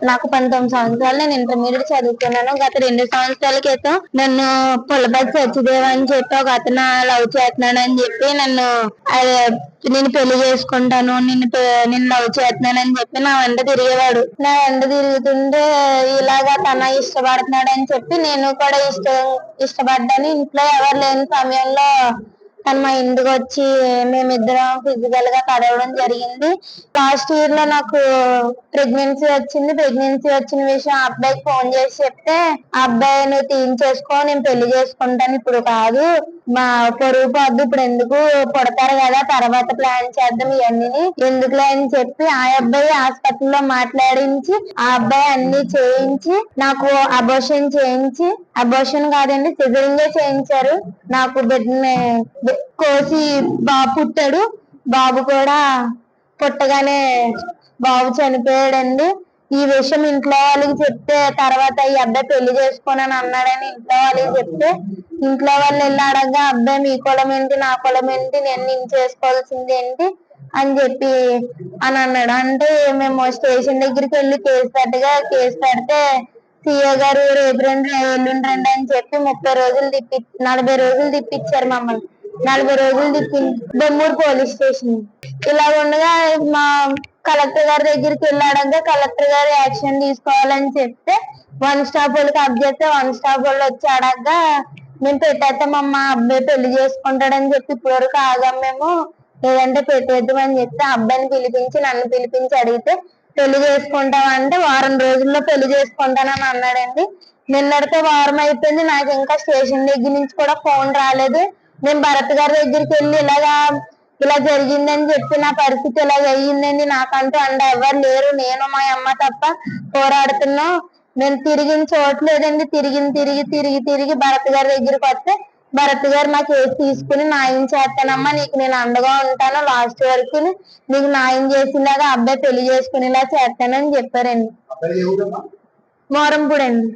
నాకు పంతొమ్మిది సంవత్సరాలు నేను ఇంటర్మీడియట్ చదువుకున్నాను. గత రెండు సంవత్సరాల క్రితం నన్ను పుల్లబడి సత్యదేవ్ అని చెప్పి ఒక అతను లవ్ చేస్తున్నాడు అని చెప్పి నన్ను నేను పెళ్ళి చేసుకుంటాను నిన్ను పె- నిన్ను లవ్ చేస్తున్నాను అని చెప్పి నా వెంట తిరిగేవాడు. నా వెంట తిరుగుతుంటే ఇలాగా తన ఇష్టపడుతున్నాడు అని చెప్పి నేను కూడా ఇష్ట ఇష్టపడ్డాను. ఇంట్లో ఎవరు లేని సమయంలో తను మా ఇంటికి వచ్చి మేమిద్దరం ఫిజికల్గా కలవడం జరిగింది. లాస్ట్ ఇయర్లో నాకు ప్రెగ్నెన్సీ వచ్చింది. ప్రెగ్నెన్సీ వచ్చిన విషయం ఆ అబ్బాయికి ఫోన్ చేసి చెప్తే ఆ అబ్బాయి నువ్వు తీయించేసుకో నేను పెళ్ళి చేసుకుంటాను. ఇప్పుడు కాదు మా పొరుగు పొద్దు ఇప్పుడు ఎందుకు పుడతారు కదా తర్వాత ప్లాన్ చేద్దాం ఇవన్నీ ఎందుకులే అని చెప్పి ఆ అబ్బాయి హాస్పిటల్లో మాట్లాడించి ఆ అబ్బాయి అన్ని చేయించి నాకు అబోషన్ చేయించి అబోషన్ కాదండి సిజరింగే చేయించారు. నాకు బిడ్డని కోసి బాబు పుట్టాడు. బాబు కూడా పుట్టగానే బాబు చనిపోయాడండి. ఈ విషయం ఇంట్లో వాళ్ళకి చెప్తే తర్వాత ఈ అబ్బాయి పెళ్ళి చేసుకోనని అన్నాడని ఇంట్లో వాళ్ళకి చెప్తే ఇంట్లో వాళ్ళు వెళ్ళి అడగగా అబ్బాయి మీ కులం ఏంటి? నా కులం ఏంటి? నేను నేను చేసుకోవాల్సింది ఏంటి? అని చెప్పి అని అన్నాడు. అంటే మేము స్టేషన్ దగ్గరికి వెళ్ళి కేసు పెట్టగా కేసు పెడితే సీఏ గారు రేపు రండి ఎల్లుండి రండి అని చెప్పి ముప్పై రోజులు తిప్పి నలభై రోజులు తిప్పించారు మమ్మల్ని. నలభై రోజులు తిప్పి బొమ్మూరు పోలీస్ స్టేషన్. ఇలా ఉండగా మా కలెక్టర్ గారి దగ్గరికి వెళ్ళాడంగా కలెక్టర్ గారు యాక్షన్ తీసుకోవాలని చెప్తే వన్ స్టాప్ వాళ్ళకి అప్ చేస్తే వన్ స్టాప్ వాళ్ళు వచ్చి అడగ్గా మేము పెట్టేస్తామమ్మా అబ్బాయి పెళ్ళి చేసుకుంటాడని చెప్పి ఇప్పటివరకు ఆగాం మేము. లేదంటే పెట్టేద్దామని చెప్తే ఆ అబ్బాయిని పిలిపించి నన్ను పిలిపించి అడిగితే పెళ్ళి చేసుకుంటామంటే వారం రోజుల్లో పెళ్ళి చేసుకుంటానని అన్నాడండి. నిన్నటితో వారం అయిపోయింది. నాకు ఇంకా స్టేషన్ దగ్గర నుంచి కూడా ఫోన్ రాలేదు. నేను భరత్ గారి దగ్గరికి వెళ్ళి ఇలాగా ఇలా జరిగిందని చెప్పి నా పరిస్థితి ఇలా అయ్యిందండి. నాకంటూ అండ ఎవరు లేరు. నేను మా అమ్మ తప్ప పోరాడుతున్నాం. నేను తిరిగిన చోట్లేదండి తిరిగి తిరిగి తిరిగి తిరిగి భరత్ గారి దగ్గరికి వస్తే భరత్ గారు నా కేసు తీసుకుని న్యాయం చేస్తానమ్మా నీకు నేను అండగా ఉంటాను. లాస్ట్ వరకు నీకు న్యాయం చేసిలాగా అబ్బాయి పెళ్ళి చేసుకునేలా చేస్తానని చెప్పారండి. అబ్బాయి ఏ ఊరమ్మా మోరంపూడి అండి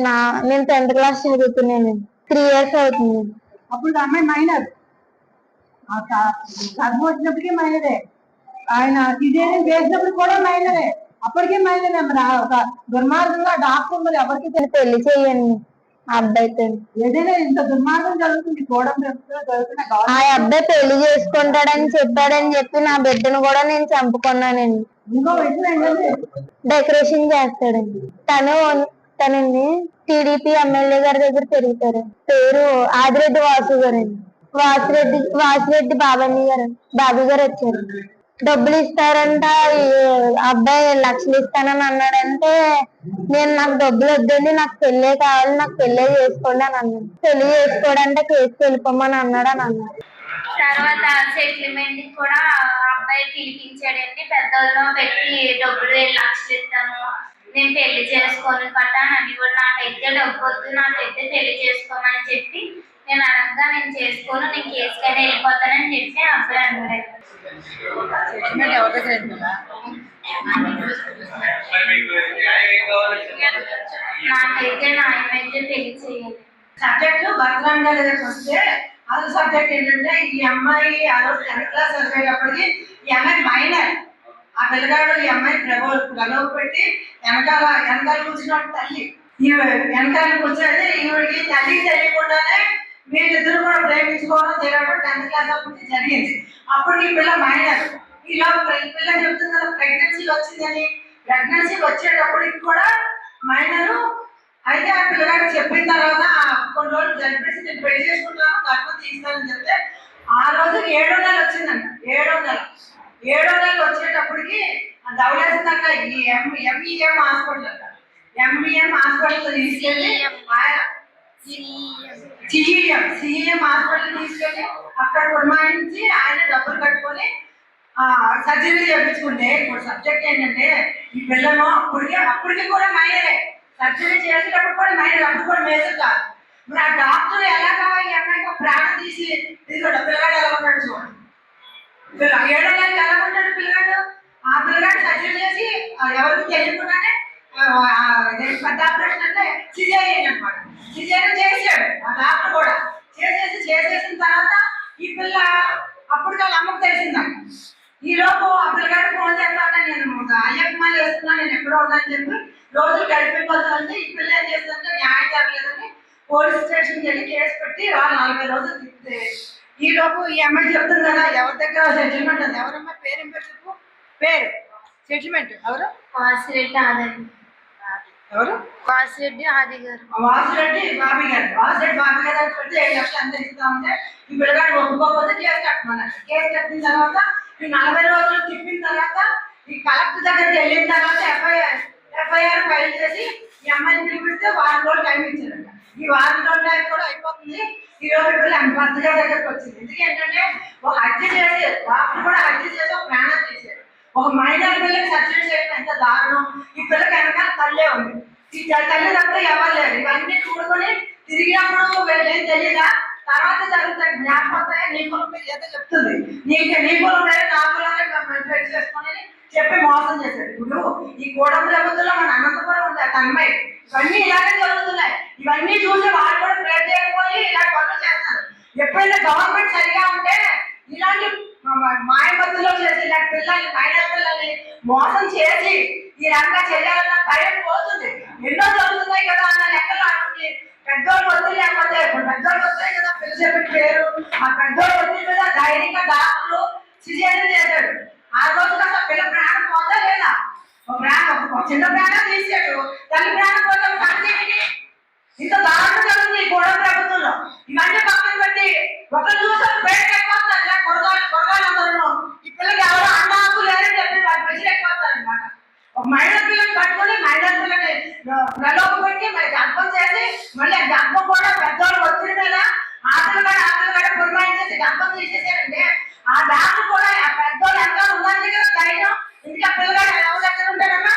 నా నేను టెన్త్ క్లాస్ చదువుతున్నాను. త్రీ ఇయర్స్ అవుతుంది. అప్పుడు అమ్మాయి మైనర్ చదువు వచ్చినప్పటికీ మైనరే ఆయన సిజేరియన్ చేసినప్పుడు కూడా మైనరే అప్పటికే మైనరే మరి ఒక దుర్మార్గంగా డాక్టర్ మరి ఎవరికి పెళ్ళి చేయండి ఆ అబ్బాయితో. ఏదైనా ఇంత దుర్మార్గం జరుగుతుంది. ఆ అబ్బాయి పెళ్ళి చేసుకుంటాడని చెప్పాడని చెప్పి నా బిడ్డను కూడా నేను చంపుకున్నానండి. ఇంకో విషయం ఏంటంటే డెకరేషన్ చేస్తాడండి. తను చెప్తానండి. టీడీపీ ఎమ్మెల్యే గారి దగ్గర పెరుగుతారు పేరు ఆదిరెడ్డి వాసు గారండి. వాసిరెడ్డి వాసిరెడ్డి బాబాని గారు బాబు గారు వచ్చారు. డబ్బులు ఇస్తారంట అబ్బాయి లక్షలు ఇస్తానని అన్నాడంటే నేను నాకు డబ్బులు వద్దండి నాకు పెళ్ళే కావాలి నాకు పెళ్ళే చేసుకోండి అని అన్నాను పెళ్ళి చేసుకోవడంటే కేసు వెళ్ళిపోమని అన్నాడు అని అన్నాడు తర్వాత సెటిల్మెంట్ కూడా అబ్బాయి పిలిపించాడండి. పెద్దోళ్ళలో పెట్టి డబ్బులు లక్షలు ఇస్తాను నేను పెళ్ళి చేసుకోను అని కూడా నాకైతే డబ్బు వద్దు నాకైతే పెళ్ళి చేసుకోమని చెప్పి నేను అనగా నేను చేసుకోను నేను కేసుకైనా వెళ్ళిపోతానని చెప్పి అబ్బాయి అన్నాడు? నాకైతే నాయమైతే పెళ్ళి చేయాలి. సబ్జెక్ట్ గారి దగ్గరికి వస్తే అసలు సబ్జెక్ట్ ఏంటంటే ఈ అమ్మాయి ఆ రోజు టెన్త్ క్లాస్ చదివేటప్పటికి ఈ అమ్మాయి మైనర్ ఆ పిల్లగాడు ఈ అమ్మాయి ప్రభోలు గలవ పెట్టి వెనకాల వెనకాల కూర్చున్నాడు తల్లి. ఈ వెనకాల కూర్చొని ఈవిడికి తల్లి తెలియకుండానే వీళ్ళిద్దరు కూడా ప్రేమించుకోవడం తిరగడం టెన్త్ క్లాస్ అప్పుడు జరిగింది. అప్పుడు ఈ పిల్ల మైనర్ ఇలా ఈ పిల్ల చెప్తుంది కదా ప్రెగ్నెన్సీ వచ్చిందని. ప్రెగ్నెన్సీ వచ్చేటప్పటికి కూడా మైనరు అయితే ఆ పిల్లగాడు చెప్పిన తర్వాత ఆ కొన్ని రోజులు జరిపేసి నేను పెళ్ళి చేసుకుంటాను కర్మ తీస్తానని చెప్తే ఆ రోజు ఏడో నెల వచ్చిందంట. ఏడో నెల. ఏడో నెల వచ్చేటప్పటికి ధవలేసిందంట ఈ ఎం ఎంఈఎం హాస్పిటల్ అంట. ఎంఈఎం హాస్పిటల్ తీసుకెళ్ళి ఆ- సిఈఎం. సిఈఎం హాస్పిటల్ తీసుకెళ్ళి అక్కడ పురమాయించి ఆయన డబ్బులు కట్టుకొని సర్జరీ చేయించుకుంటే ఇప్పుడు సబ్జెక్ట్ ఏంటంటే ఈ పిల్లను అప్పటికే అప్పటికి కూడా మైనరే. సర్జరీ చేసేటప్పుడు కూడా మైనర్ అప్పుడు కూడా మేజర్ కాదు. మరి ఆ డాక్టర్ ఎలాగా ఈ అమ్మాయికి ప్రాణం తీసి పిల్లగాడు ఎలా ఉన్నాడు చూడండి పిల్ల- ఏడో నెలకి ఎలా ఉంటాడు పిల్లగాడు. ఆ పిల్లగాడు సర్జరీ చేసి ఎవరికి తెలియకుండానే పెద్ద ఆపరేషన్ అంటే సిజేరియన్ అనమాట సిజేరియన్ చేసాడు ఆ డాక్టర్ కూడా. చేసేసి చేసేసిన తర్వాత ఈ పిల్ల అప్పుడు వాళ్ళ అమ్మకు తెలిసిందంట. ఈలోపు ఆ పిల్లగాడు ఫోన్ చేస్తా ఉంటే నేను అయ్యప్పమాలు వేస్తున్నా నేను ఎక్కడో ఉందని చెప్పి రోజులు గడిపిపోతుంది ఈ పిల్ల ఏం చేస్తుంటే న్యాయం జరగలేదని పోలీస్ స్టేషన్కి వెళ్ళి కేసు పెట్టి రా నలభై రోజులు తిప్పితే ఈ లోపు ఈ అమ్మాయి చెప్తుంది కదా ఎవరి దగ్గర సెటిల్మెంట్ ఉంది? ఎవరమ్మా పేరు ఏం పేరు చెప్పు? పేరు. సెటిల్మెంట్ ఎవరు? వాసిరెడ్డి ఆదండి ఎవరు? వాసిరెడ్డి ఆది గారు. వాసిరెడ్డి బాబీ గారు. వాసిరెడ్డి బాబీ గారు అని పెడితే ఏడు లక్షలు అంత ఇస్తా ఉంటే ఈ పిల్లగాడు ఒప్పుకోకపోతే కేసు కట్టమన్నారు కేసు కట్టిన తర్వాత ఈ నలభై రోజులు తిప్పిన తర్వాత ఈ కలెక్టర్ దగ్గరికి వెళ్ళిన తర్వాత ఎఫ్ఐఆర్ ఎఫ్ఐఆర్ ఫైల్ చేసి ఈ అమ్మాయిని పిలిపిస్తే వారం రోజులు టైం ఇచ్చారంట. ఈ వారం రోజుల కూడా అయిపోతుంది. ఈ రోజు పిల్లలు ఆమె భర్త గారి దగ్గరికి వచ్చింది. ఎందుకంటే ఒక హత్య చేసి వాళ్ళు కూడా హత్య చేసి ఒక ప్రాణం చేశారు ఒక మైనర్ పిల్లకి సర్జరీ చేయడం ఎంత దారుణం. ఈ పిల్లకి వెనకాల తల్లే ఉంది. ఈ తల్లి తప్ప ఎవరు లేరు. ఇవన్నీ చూడుకొని తిరిగినప్పుడు వీళ్ళేం తెలియదా తర్వాత జరుగుతాయి జ్ఞాపకం నీ కులం ఏదో చెప్తుంది. నీకు నీ కులం నా కులం చేసుకొని చెప్పి మోసం చేశాడు. ఇప్పుడు ఈ కూడం ప్రభుత్వంలో మన అనంతపురం ఉంది ఆ అమ్మాయి ఇవన్నీ ఇలాగే జరుగుతున్నాయి. ఇవన్నీ చూసి వాళ్ళు కూడా ప్రేర్ చేయకపోయి ఇలా పనులు చేస్తారు ఎప్పుడైనా గవర్నమెంట్ సరిగా ఉంటే ఇలాంటి మాయమత్తులో చేసి ఇలా పిల్లల్ని మైనర్ పిల్లల్ని మోసం చేసి ఈ రంగా చేయాలన్న భయం పోతుంది. ఎన్నో జరుగుతున్నాయి కదా అన్న లెక్కలు అనుకుంది పెద్దోళ్ళు వద్దు లేకపోతే పెద్దోళ్ళు వస్తాయి కదా పిల్ల చెప్పిన పేరు. ఆ పెద్దోళ్ళు వద్దు మీద ధైర్యంగా డాక్టర్లు సిజేరియన్ చేశాడు. ఆ రోజు అసలు పిల్ల ప్రాణం పోతా లేదా? ఒక ప్రాణం ఒక చిన్న ప్రాణం తీసాడు. తల్లి ప్రాణం పోతే సందేహిని ఇంత దారుణం జరుగుతుంది ఈ గోడ ప్రభుత్వంలో. ఇవన్నీ పక్కన పెట్టి ఒకరు చూసారు బయటకు ఎక్కువస్తారు ఇలా కొరగాలు కొరగాలు ఈ పిల్లకి ఎవరు అన్నాకు లేరని చెప్పి వాళ్ళు ప్రజలు ఎక్కువస్తారు అనమాట ఒక మహిళ పిల్లలు కట్టుకొని మహిళ పిల్లని ప్రలోభ పెట్టి మరి గర్భం చేసి మళ్ళీ గర్భం కూడా పెద్దవాళ్ళు వచ్చిన మీద ఆటలు కూడా ఆటలు కూడా పురమాయించేసి గర్భం తీసేసారంటే ఆ డాక్టర్ కూడా ఆ పెద్దోళ్ళు ఎంత ఉందని కదా ధైర్యం ఇంకా పిల్లగాడు ఎవరి దగ్గర ఉంటారమ్మా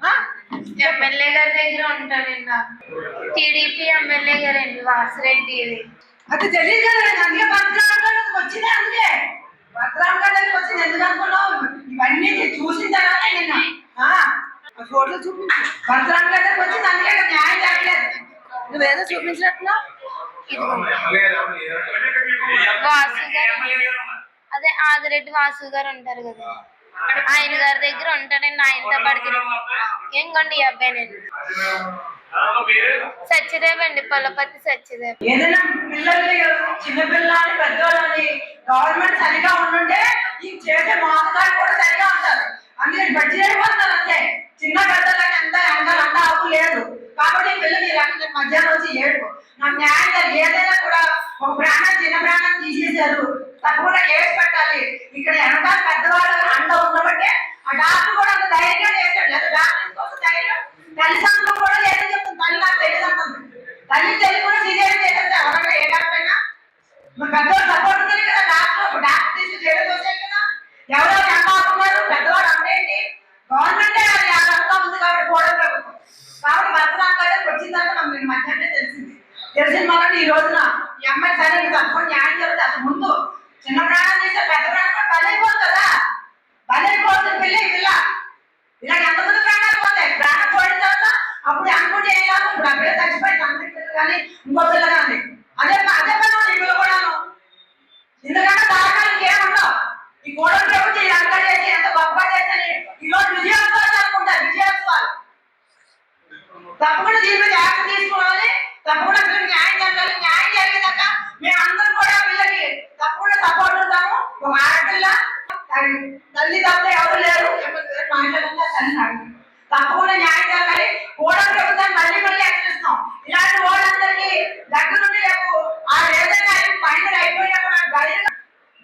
ఆ? ఎమ్మెల్యే గారి దగ్గర ఉంటాడండి టీడీపీ ఎమ్మెల్యే గారండి వాసిరెడ్డి అది తెలియదు కదా అందుకే భద్రాం గారికి వచ్చింది అందుకే. భద్రాం గారికి వచ్చింది ఎందుకు అనుకున్నావు? ఇవన్నీ నేను చూసిన తర్వాత నిన్న. ఫోటో చూపించు. భద్రాం గారికి వచ్చింది అందుకే న్యాయం జరగలేదు. నువ్వేదో చూపించినట్లు వాసు గారు. అదే ఆదిరెడ్డి వాసు గారు ఉంటారు కదా. ఆయన గారి దగ్గర ఉంటాడండి ఆయనతో పడితే ఇంకోండి ఈ అబ్బాయినండి సత్యదేవ్ అండి పొలపతి సత్యదేవ్ ఏదైనా పిల్లల్ని చిన్నపిల్లల్ని పెద్దవాళ్ళని గవర్నమెంట్ సరిగా ఉండుంటే ఈ చేసే మోసగాలు కూడా సరిగా ఉంటారు. అందుకే బడ్జెట్ అయిపోతున్నారు అంతే. చిన్న పెద్దలకి ఎంత ఎంత అంత హక్కు లేదు. కాబట్టి పిల్లలు ఈ రకంగా మధ్యాహ్నం వచ్చి ఏడుపు. నాకు న్యాయం ఏదైనా కూడా ఒక ప్రాణం చిన్న ప్రాణం తీసేశారు. తప్పకుండా కేసు పెట్టాలి. ఇక్కడ వెనకాల పెద్దవాళ్ళు అండ ఉండబట్టే ఆ డాక్టర్ కూడా అంత ధైర్యంగా చేశాడు. లేదా డాక్టర్ కోసం ధైర్యం తల్లిదండ్రులు కూడా లేదని చెప్తుంది తల్లి నాకు తెలియదు అంటుంది తల్లి తెలివి కూడా సీరియస్ చేసేస్తే ఎవరైనా ఏ డాక్టర్ అయినా పెద్దవాళ్ళు సపోర్ట్ ఉంది కదా డాక్టర్ డాక్టర్ తీసి చేయడం వచ్చాయి కదా. ఎవరో ఎంత పెద్దవాడు అంతేంటి గవర్నమెంట్ అది అంతా ఉంది కాబట్టి కూడా ప్రభుత్వం కాబట్టి భద్రాంగానే వచ్చిందంటే మనకి మధ్యాహ్నం తెలిసింది. తెలిసిన మనం ఈ రోజున ఈ అమ్మాయి సరే ఇది అనుకోని న్యాయం జరుగుతుంది అసలు ముందు చిన్న ప్రాణం చేస్తే పెద్ద ప్రాణం కూడా బలైపోతుంది కదా బలైపోతుంది పిల్ల ఈ పిల్ల ఇలా ఎంతమంది ప్రాణాలు పోతాయి ప్రాణం పోయిన తర్వాత అప్పుడు అనుకుంటే ఏం కాదు ఇప్పుడు ఆ పిల్ల చచ్చిపోయింది అందరి పిల్ల కానీ ఇంకో పిల్ల కానీ అదే అదే పని ఉంది ఈ పిల్ల కూడాను. ఎందుకంటే దారుణానికి ఏముండవు ఈ గోడ ప్రభుత్వం ఇదంతా చేసి ఎంత గొప్ప చేస్తే ఈ రోజు విజయోత్సవాలు అనుకుంటా విజయోత్సవాలు తప్పకుండా దీని మీద యాక్షన్ తీసుకోవాలి. తప్పకుండా పిల్లకి న్యాయం జరగాలి. న్యాయం జరిగేదాకా మేమందరం కూడా పిల్లకి తప్పకుండా సపోర్ట్ ఉంటాము. ఒక ఆడపిల్ల తల్లి- తప్ప ఎవరు లేరు. మాట్లాడంతా తల్లి తప్పకుండా న్యాయం జరగాలి. కూడా ప్రభుత్వం మళ్ళీ మళ్ళీ ఇలాంటి వాళ్ళందరికీ దగ్గరుండి రేపు ఆ ఏదైనా మైండ్ అయిపోయినా కూడా ధైర్యంగా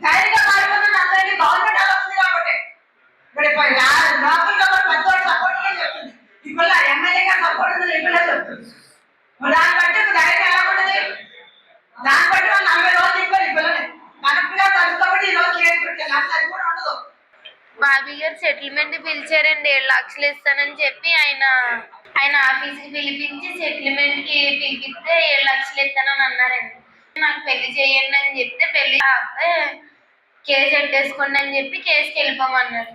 ధైర్యంగా మారిపోతుంది అందరికీ గవర్నమెంట్ కాబట్టి. లోకల్ గవర్నమెంట్ పెద్దవాళ్ళు సపోర్ట్ చెప్తుంది. ఇప్పుడు సపోర్ట్ ఉంది ఇప్పుడు చెప్తుంది. దాన్ని బట్టి ధైర్యం ఎలా దాన్ని బట్టి నలభై రోజులు ఈ రోజు కేసు అది కూడా ఉండదు. బాబీ గారు సెటిల్మెంట్ పిలిచారండి. ఏడు లక్షలు ఇస్తానని చెప్పి ఆయన ఆయన ఆఫీస్కి పిలిపించి సెటిల్మెంట్కి పిలిపిస్తే ఏడు లక్షలు ఇస్తానని అన్నారండి. నాకు పెళ్ళి చేయండి అని చెప్తే పెళ్ళి అబ్బాయి కేసు పెట్టేసుకోండి అని చెప్పి కేసుకి వెళ్ళిపోమన్నారు